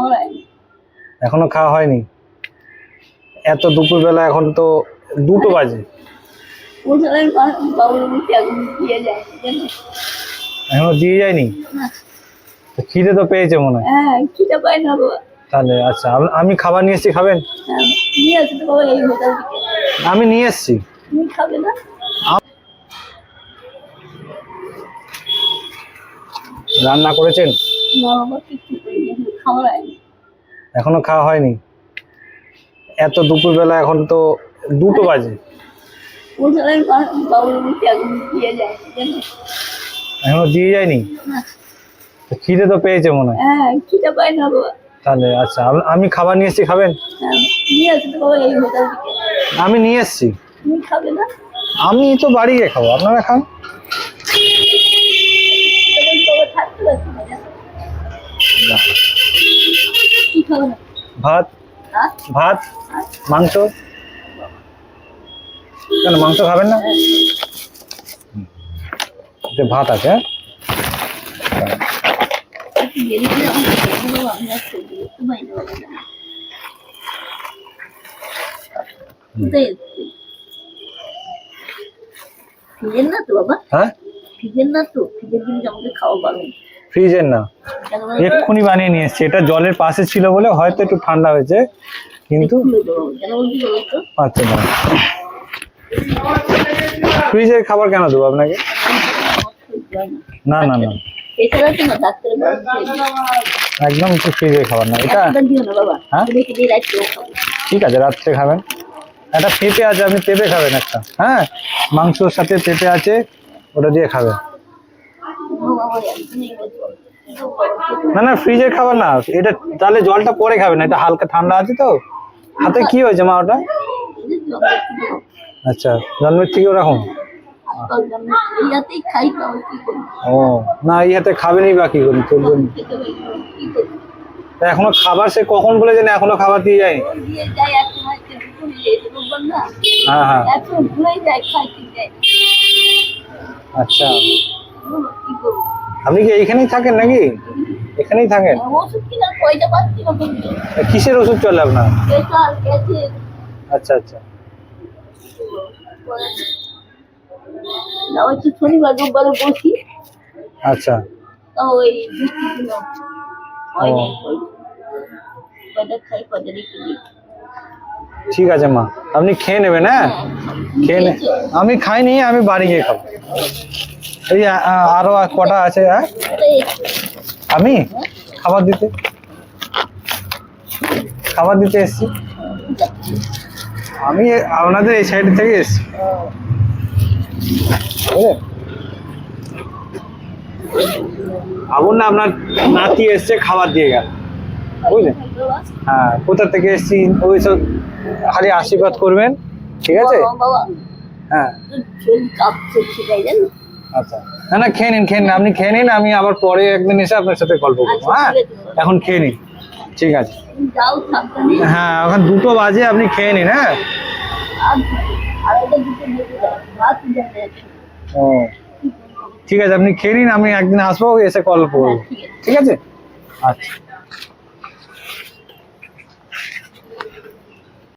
হয়নি? এখনও খাওয়া হয়নি। এত দুপুরবেলা এখন তো দুটো বাজে। এখন দিয়ে যায়নি? খিদে তো পেয়েছে মনে হয়। হ্যাঁ তাহলে আচ্ছা আম- খাবার নিয়ে এসেছি খাবেন? হ্যাঁ, আমি নিয়ে এসেছি। রান্না করেছেন? না বাবা কিছু করিনি। এখন হয়নি এখনও খাওয়া হয়নি। এত দুপুরবেলা এখন তো দুটো বাজে। এখন দিয়ে যায়নি? তো খিদে তো পেয়েছে মনে হয়। হ্যাঁ তাহলে আচ্ছা আমি খাবার নিয়ে এসেছি খাবেন? হ্যাঁ, আমি নিয়ে এসেছি। আমি তো বাড়ি গিয়ে খাব আপনারা খান তখন বাবা থাকতে পারছি না জানো? কি খাবে না ভাত ভাত মাংস কেন মাংস খাবেন না। এতে ভাত আছে হ্যাঁ? পাই না তো বাবা হ্যাঁ ফ্রিজের না তো ফ্রিজের জিনিস আমাকে খাওয়া পারো ফ্রিজের না? এক্ষুনি বানিয়ে নিয়ে এসছি। এটা জলের পাশে ছিল বলে হয়তো একটু ঠান্ডা হয়েছে কিন্তু আচ্ছা না ফ্রিজের খাবার কেন দেবো আপনাকে? না। না না। একদম একটু ফ্রিজের খাবার না। এটা হ্যাঁ? ঠিক আছে রাত্রে খাবেন। একটা পেঁপে আছে আপনি পেঁপে খাবেন একটা। হ্যাঁ? মাংসর সাথে পেঁপে আছে ওটা দিয়ে খাবেন ও বাবা একদমই বলছো না না ফ্রিজের খাবার না। এটা তাহলে জলটা পরে খাবে না এটা হালকা ঠান্ডা আছে তো। হাতে কি হয়েছে মা ওটা? আচ্ছা জন্মের থেকে ওরকম ও না এই হাতে খাবেনই বা কি করি চলবেন। এখনও খাবার সে কখন বলেছেন এখনও খাবার দিয়ে যায় হ্যাঁ হ্যাঁ। আচ্ছা। বলো, আপনি কি এইখানেই থাকেন নাকি? এখানেই থাকেন? কিন্তু কিসের ওষুধ চলে আপনার? আচ্ছা আচ্ছা। শনিবার রোববারে বসি আচ্ছা। ওই হয় ঠিক আছে মা। আপনি খেয়ে নেবেন হ্যাঁ? খেয়ে নে আমি খাইনি আমি বাড়ি গিয়ে খাব। এই আরও কটা আছে হ্যাঁ? আমি? খাবার দিতে? খাবার দিতে এসছি। আমি আপনাদের এই সাইড থেকে এসছি? ভাবুন না আপনার নাতি এসছে খাবার দিয়ে গেল। বুঝলেন? হ্যাঁ কোথা থেকে এসছি? ওই সব খালি আশীর্বাদ করবেন ঠিক আছে? হ্যাঁ। আচ্ছা। না না খেয়ে নিন খেয়ে নিন। আপনি খেয়ে নিন আমি আবার পরে একদিন এসে আপনার সাথে গল্প করব আচ্ছা, হ্যাঁ? এখন খেয়ে নিন। ঠিক আছে। হ্যাঁ এখন দুটো বাজে আপনি খেয়ে নিন হ্যাঁ? জানে ও ঠিক আছে আপনি খেয়ে নিন আমি একদিন আসব এসে কল করব। হ্যাঁ, ঠিক আছে? আচ্ছা।